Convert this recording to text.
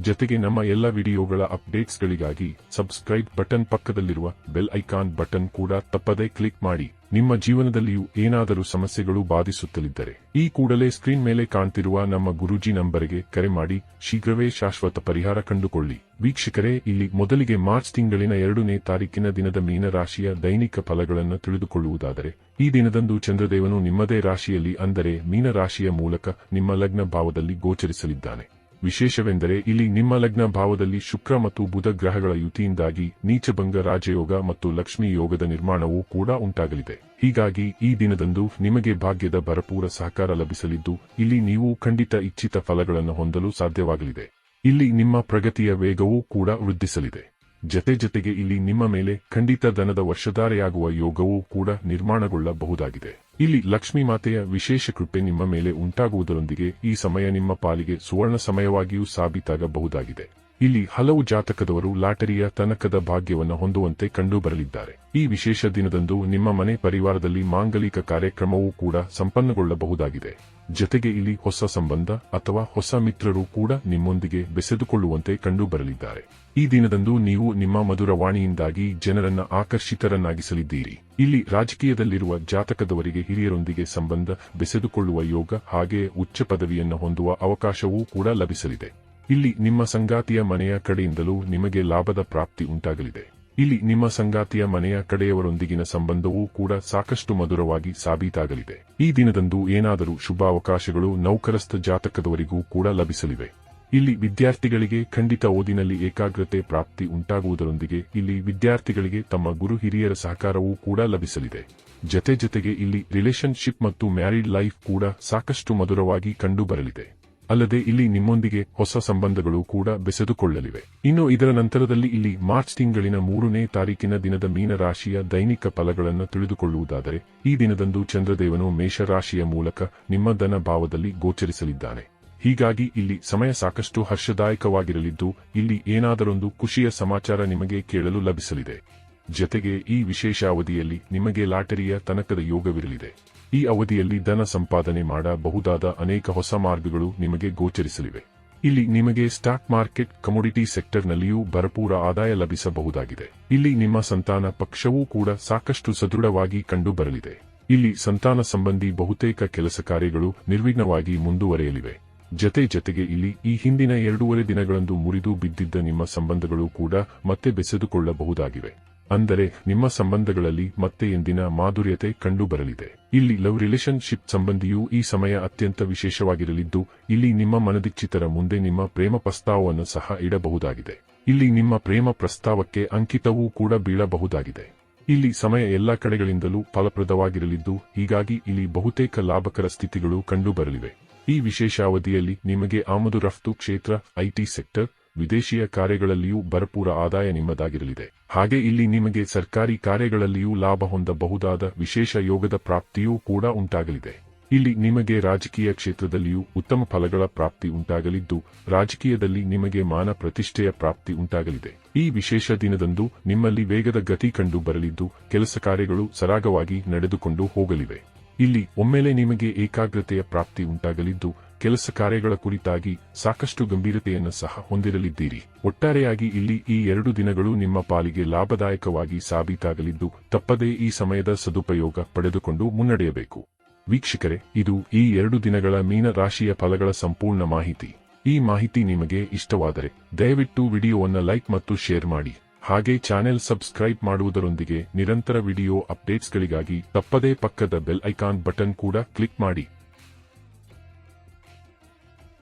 ಜೊತೆಗೆ ನಮ್ಮ ಎಲ್ಲ ವಿಡಿಯೋಗಳ ಅಪ್ಡೇಟ್ಸ್ಗಳಿಗಾಗಿ ಸಬ್ಸ್ಕ್ರೈಬ್ ಬಟನ್ ಪಕ್ಕದಲ್ಲಿರುವ ಬೆಲ್ ಐಕಾನ್ ಬಟನ್ ಕೂಡ ತಪ್ಪದೇ ಕ್ಲಿಕ್ ಮಾಡಿ. ನಿಮ್ಮ ಜೀವನದಲ್ಲಿಯೂ ಏನಾದರೂ ಸಮಸ್ಯೆಗಳು ಬಾಧಿಸುತ್ತಲಿದ್ದರೆ ಈ ಕೂಡಲೇ ಸ್ಕ್ರೀನ್ ಮೇಲೆ ಕಾಣ್ತಿರುವ ನಮ್ಮ ಗುರೂಜಿ ನಂಬರಿಗೆ ಕರೆ ಮಾಡಿ ಶೀಘ್ರವೇ ಶಾಶ್ವತ ಪರಿಹಾರ ಕಂಡುಕೊಳ್ಳಿ. ವೀಕ್ಷಕರೇ, ಇಲ್ಲಿ ಮೊದಲಿಗೆ ಮಾರ್ಚ್ ತಿಂಗಳಿನ ಎರಡನೇ ತಾರೀಕಿನ ದಿನದ ಮೀನರಾಶಿಯ ದೈನಿಕ ಫಲಗಳನ್ನು ತಿಳಿದುಕೊಳ್ಳುವುದಾದರೆ, ಈ ದಿನದಂದು ಚಂದ್ರದೇವನು ನಿಮ್ಮದೇ ರಾಶಿಯಲ್ಲಿ ಅಂದರೆ ಮೀನರಾಶಿಯ ಮೂಲಕ ನಿಮ್ಮ ಲಗ್ನ ಭಾವದಲ್ಲಿ ಗೋಚರಿಸಲಿದ್ದಾನೆ. ವಿಶೇಷವೆಂದರೆ ಇಲ್ಲಿ ನಿಮ್ಮ ಲಗ್ನ ಭಾವದಲ್ಲಿ ಶುಕ್ರ ಮತ್ತು ಬುಧ ಗ್ರಹಗಳ ಯುತಿಯಿಂದಾಗಿ ನೀಚಭಂಗ ರಾಜಯೋಗ ಮತ್ತು ಲಕ್ಷ್ಮೀ ಯೋಗದ ನಿರ್ಮಾಣವೂ ಕೂಡ ಉಂಟಾಗಲಿದೆ. ಹೀಗಾಗಿ ಈ ದಿನದಂದು ನಿಮಗೆ ಭಾಗ್ಯದ ಭರಪೂರ ಸಹಕಾರ ಲಭಿಸಲಿದ್ದು, ಇಲ್ಲಿ ನೀವು ಖಂಡಿತ ಇಚ್ಛಿತ ಫಲಗಳನ್ನು ಹೊಂದಲು ಸಾಧ್ಯವಾಗಲಿದೆ. ಇಲ್ಲಿ ನಿಮ್ಮ ಪ್ರಗತಿಯ ವೇಗವೂ ಕೂಡ ವೃದ್ಧಿಸಲಿದೆ. ಜತೆ ಜತೆಗೆ ಇಲ್ಲಿ ನಿಮ್ಮ ಮೇಲೆ ಖಂಡಿತ ದನದ ವರ್ಷಧಾರೆಯಾಗುವ ಯೋಗವೂ ಕೂಡ ನಿರ್ಮಾಣಗೊಳ್ಳಬಹುದಾಗಿದೆ. ಇಲ್ಲಿ ಲಕ್ಷ್ಮೀ ಮಾತೆಯ ವಿಶೇಷ ಕೃಪೆ ನಿಮ್ಮ ಮೇಲೆ ಉಂಟಾಗುವುದರೊಂದಿಗೆ ಈ ಸಮಯ ನಿಮ್ಮ ಪಾಲಿಗೆ ಸುವರ್ಣ ಸಮಯವಾಗಿಯೂ ಸಾಬೀತಾಗಬಹುದಾಗಿದೆ. ಇಲ್ಲಿ ಹಲವು ಜಾತಕದವರು ಲಾಟರಿಯ ತನಕದ ಭಾಗ್ಯವನ್ನು ಹೊಂದುವಂತೆ ಕಂಡುಬರಲಿದ್ದಾರೆ. ಈ ವಿಶೇಷ ದಿನದಂದು ನಿಮ್ಮ ಮನೆ ಪರಿವಾರದಲ್ಲಿ ಮಾಂಗಲಿಕ ಕಾರ್ಯಕ್ರಮವೂ ಕೂಡ ಸಂಪನ್ನಗೊಳ್ಳಬಹುದಾಗಿದೆ. ಜೊತೆಗೆ ಇಲ್ಲಿ ಹೊಸ ಸಂಬಂಧ ಅಥವಾ ಹೊಸ ಮಿತ್ರರು ಕೂಡ ನಿಮ್ಮೊಂದಿಗೆ ಬೆಸೆದುಕೊಳ್ಳುವಂತೆ ಕಂಡುಬರಲಿದ್ದಾರೆ. ಈ ದಿನದಂದು ನೀವು ನಿಮ್ಮ ಮಧುರವಾಣಿಯಿಂದಾಗಿ ಜನರನ್ನ ಆಕರ್ಷಿತರನ್ನಾಗಿಸಲಿದ್ದೀರಿ. ಇಲ್ಲಿ ರಾಜಕೀಯದಲ್ಲಿರುವ ಜಾತಕದವರಿಗೆ ಹಿರಿಯರೊಂದಿಗೆ ಸಂಬಂಧ ಬೆಸೆದುಕೊಳ್ಳುವ ಯೋಗ ಹಾಗೆಯೇ ಉಚ್ಚ ಪದವಿಯನ್ನು ಹೊಂದುವ ಅವಕಾಶವೂ ಕೂಡ ಲಭಿಸಲಿದೆ. ಇಲ್ಲಿ ನಿಮ್ಮ ಸಂಗಾತಿಯ ಮನೆಯ ಕಡೆಯಿಂದಲೂ ನಿಮಗೆ ಲಾಭದ ಪ್ರಾಪ್ತಿ ಉಂಟಾಗಲಿದೆ. ಇಲ್ಲಿ ನಿಮ್ಮ ಸಂಗಾತಿಯ ಮನೆಯ ಕಡೆಯವರೊಂದಿಗಿನ ಸಂಬಂಧವೂ ಕೂಡ ಸಾಕಷ್ಟು ಮಧುರವಾಗಿ ಸಾಬೀತಾಗಲಿದೆ. ಈ ದಿನದಂದು ಏನಾದರೂ ಶುಭಾವಕಾಶಗಳು ನೌಕರಸ್ಥ ಜಾತಕದವರಿಗೂ ಕೂಡ ಲಭಿಸಲಿವೆ. ಇಲ್ಲಿ ವಿದ್ಯಾರ್ಥಿಗಳಿಗೆ ಖಂಡಿತ ಓದಿನಲ್ಲಿ ಏಕಾಗ್ರತೆ ಪ್ರಾಪ್ತಿ ಉಂಟಾಗುವುದರೊಂದಿಗೆ ಇಲ್ಲಿ ವಿದ್ಯಾರ್ಥಿಗಳಿಗೆ ತಮ್ಮ ಗುರು ಹಿರಿಯರ ಸಹಕಾರವೂ ಕೂಡ ಲಭಿಸಲಿದೆ. ಜತೆ ಜತೆಗೆ ಇಲ್ಲಿ ರಿಲೇಶನ್ಶಿಪ್ ಮತ್ತು ಮ್ಯಾರಿಡ್ ಲೈಫ್ ಕೂಡ ಸಾಕಷ್ಟು ಮಧುರವಾಗಿ ಕಂಡುಬರಲಿದೆ. ಅಲ್ಲದೆ ಇಲ್ಲಿ ನಿಮ್ಮೊಂದಿಗೆ ಹೊಸ ಸಂಬಂಧಗಳು ಕೂಡ ಬೆಸೆದುಕೊಳ್ಳಲಿವೆ. ಇನ್ನು ಇದರ ನಂತರದಲ್ಲಿ ಇಲ್ಲಿ ಮಾರ್ಚ್ ತಿಂಗಳಿನ ಮೂರನೇ ತಾರೀಕಿನ ದಿನದ ಮೀನರಾಶಿಯ ದೈನಿಕ ಫಲಗಳನ್ನು ತಿಳಿದುಕೊಳ್ಳುವುದಾದರೆ, ಈ ದಿನದಂದು ಚಂದ್ರದೇವನು ಮೇಷರಾಶಿಯ ಮೂಲಕ ನಿಮ್ಮ ಧನ ಭಾವದಲ್ಲಿ ಗೋಚರಿಸಲಿದ್ದಾನೆ. ಹೀಗಾಗಿ ಇಲ್ಲಿ ಸಮಯ ಸಾಕಷ್ಟು ಹರ್ಷದಾಯಕವಾಗಿರಲಿದ್ದು, ಇಲ್ಲಿ ಏನಾದರೊಂದು ಖುಷಿಯ ಸಮಾಚಾರ ನಿಮಗೆ ಕೇಳಲು ಲಭಿಸಲಿದೆ. ಜತೆಗೆ ಈ ವಿಶೇಷ ಅವಧಿಯಲ್ಲಿ ನಿಮಗೆ ಲಾಟರಿಯ ತನಕದ ಯೋಗವಿರಲಿದೆ. ಈ ಅವಧಿಯಲ್ಲಿ ಧನ ಸಂಪಾದನೆ ಮಾಡಬಹುದಾದ ಅನೇಕ ಹೊಸ ಮಾರ್ಗಗಳು ನಿಮಗೆ ಗೋಚರಿಸಲಿವೆ. ಇಲ್ಲಿ ನಿಮಗೆ ಸ್ಟಾಕ್ ಮಾರ್ಕೆಟ್ ಕಮೋಡಿಟಿ ಸೆಕ್ಟರ್ನಲ್ಲಿಯೂ ಭರಪೂರ ಆದಾಯ ಲಭಿಸಬಹುದಾಗಿದೆ. ಇಲ್ಲಿ ನಿಮ್ಮ ಸಂತಾನ ಪಕ್ಷವೂ ಕೂಡ ಸಾಕಷ್ಟು ಸದೃಢವಾಗಿ ಕಂಡುಬರಲಿದೆ. ಇಲ್ಲಿ ಸಂತಾನ ಸಂಬಂಧಿ ಬಹುತೇಕ ಕೆಲಸ ಕಾರ್ಯಗಳು ನಿರ್ವಿಘ್ನವಾಗಿ ಮುಂದುವರೆಯಲಿವೆ. ಜತೆ ಜತೆಗೆ ಇಲ್ಲಿ ಈ ಹಿಂದಿನ ಎರಡೂವರೆ ದಿನಗಳಂದು ಮುರಿದು ಬಿದ್ದಿದ್ದ ನಿಮ್ಮ ಸಂಬಂಧಗಳು ಕೂಡ ಮತ್ತೆ ಬೆಸೆದುಕೊಳ್ಳಬಹುದಾಗಿವೆ. ಅಂದರೆ ನಿಮ್ಮ ಸಂಬಂಧಗಳಲ್ಲಿ ಮತ್ತೆ ಎಂದಿನ ಮಾಧುರ್ಯತೆ ಕಂಡುಬರಲಿದೆ. ಇಲ್ಲಿ ಲವ್ ರಿಲೇಶನ್ಶಿಪ್ ಸಂಬಂಧಿಯೂ ಈ ಸಮಯ ಅತ್ಯಂತ ವಿಶೇಷವಾಗಿರಲಿದ್ದು, ಇಲ್ಲಿ ನಿಮ್ಮ ಮನದಿಚ್ಚಿತರ ಮುಂದೆ ನಿಮ್ಮ ಪ್ರೇಮ ಪ್ರಸ್ತಾವವನ್ನು ಸಹ ಇಡಬಹುದಾಗಿದೆ. ಇಲ್ಲಿ ನಿಮ್ಮ ಪ್ರೇಮ ಪ್ರಸ್ತಾವಕ್ಕೆ ಅಂಕಿತವೂ ಕೂಡ ಬೀಳಬಹುದಾಗಿದೆ. ಇಲ್ಲಿ ಸಮಯ ಎಲ್ಲಾ ಕಡೆಗಳಿಂದಲೂ ಫಲಪ್ರದವಾಗಿರಲಿದ್ದು, ಹೀಗಾಗಿ ಇಲ್ಲಿ ಬಹುತೇಕ ಲಾಭಕರ ಸ್ಥಿತಿಗಳು ಕಂಡುಬರಲಿವೆ. ಈ ವಿಶೇಷ ಅವಧಿಯಲ್ಲಿ ನಿಮಗೆ ಆಮದು ರಫ್ತು ಕ್ಷೇತ್ರ ಐಟಿ ಸೆಕ್ಟರ್ ವಿದೇಶಿಯ ಕಾರ್ಯಗಳಲ್ಲಿಯೂ ಭರಪೂರ ಆದಾಯ ನಿಮ್ಮದಾಗಿರಲಿದೆ. ಹಾಗೆ ಇಲ್ಲಿ ನಿಮಗೆ ಸರ್ಕಾರಿ ಕಾರ್ಯಗಳಲ್ಲಿಯೂ ಲಾಭ ಹೊಂದಬಹುದಾದ ವಿಶೇಷ ಯೋಗದ ಪ್ರಾಪ್ತಿಯೂ ಕೂಡ ಉಂಟಾಗಲಿದೆ. ಇಲ್ಲಿ ನಿಮಗೆ ರಾಜಕೀಯ ಕ್ಷೇತ್ರದಲ್ಲಿಯೂ ಉತ್ತಮ ಫಲಗಳ ಪ್ರಾಪ್ತಿ ಉಂಟಾಗಲಿದ್ದು, ರಾಜಕೀಯದಲ್ಲಿ ನಿಮಗೆ ಮಾನ ಪ್ರತಿಷ್ಠೆಯ ಪ್ರಾಪ್ತಿ ಉಂಟಾಗಲಿದೆ. ಈ ವಿಶೇಷ ದಿನದಂದು ನಿಮ್ಮಲ್ಲಿ ವೇಗದ ಗತಿ ಕಂಡು ಬರಲಿದ್ದು, ಕೆಲಸ ಕಾರ್ಯಗಳು ಸರಾಗವಾಗಿ ನಡೆದುಕೊಂಡು ಹೋಗಲಿವೆ. ಇಲ್ಲಿ ಒಮ್ಮೆಲೆ ನಿಮಗೆ ಏಕಾಗ್ರತೆಯ ಪ್ರಾಪ್ತಿ ಉಂಟಾಗಲಿದ್ದು ಕೆಲಸ ಕಾರ್ಯಗಳ ಕುರಿತಾಗಿ ಸಾಕಷ್ಟು ಗಂಭೀರತೆಯನ್ನು ಸಹ ಹೊಂದಿರಲಿದ್ದೀರಿ. ಒಟ್ಟಾರೆಯಾಗಿ ಇಲ್ಲಿ ಈ ಎರಡು ದಿನಗಳು ನಿಮ್ಮ ಪಾಲಿಗೆ ಲಾಭದಾಯಕವಾಗಿ ಸಾಬೀತಾಗಲಿದ್ದು, ತಪ್ಪದೇ ಈ ಸಮಯದ ಸದುಪಯೋಗ ಪಡೆದುಕೊಂಡು ಮುನ್ನಡೆಯಬೇಕು. ವೀಕ್ಷಕರೇ, ಇದು ಈ ಎರಡು ದಿನಗಳ ಮೀನ ರಾಶಿಯ ಫಲಗಳ ಸಂಪೂರ್ಣ ಮಾಹಿತಿ. ಈ ಮಾಹಿತಿ ನಿಮಗೆ ಇಷ್ಟವಾದರೆ, ದಯವಿಟ್ಟು ವಿಡಿಯೋವನ್ನು ಲೈಕ್ ಮತ್ತು ಶೇರ್ ಮಾಡಿ. ಹಾಗೆ ಚಾನೆಲ್ ಸಬ್ಸ್ಕ್ರೈಬ್ ಮಾಡುವುದರೊಂದಿಗೆ ನಿರಂತರ ವಿಡಿಯೋ ಅಪ್ಡೇಟ್ಸ್ಗಳಿಗಾಗಿ ತಪ್ಪದೇ ಪಕ್ಕದ ಬೆಲ್ ಐಕಾನ್ ಬಟನ್ ಕೂಡ ಕ್ಲಿಕ್ ಮಾಡಿ.